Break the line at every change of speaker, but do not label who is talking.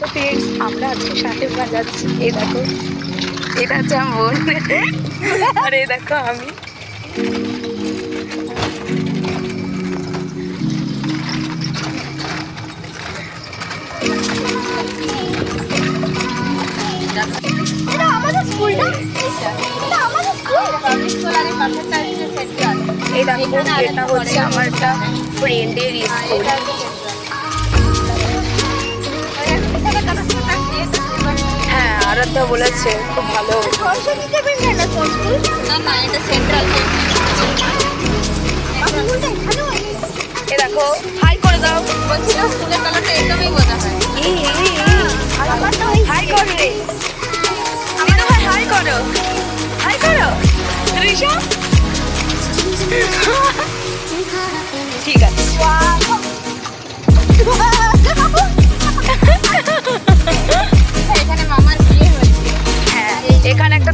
তো ফ্রেন্ডস আমরা আজকে সাহেবগঞ্জ যাচ্ছি এই দেখো এটা হচ্ছে আমার। বোন আর এই দেখো আমি।
এটা আমাদের এটা
এই দেখো এটা হচ্ছে আমার একটা ফ্রেন্ডের স্কুল হ্যাঁ আরাধ্যা বলেছে খুব ভালো। এ দেখো হাই করে দাও। এই, হাই কর রে দিদু ভাই হাই করো। হাই করো। এখানে
একটা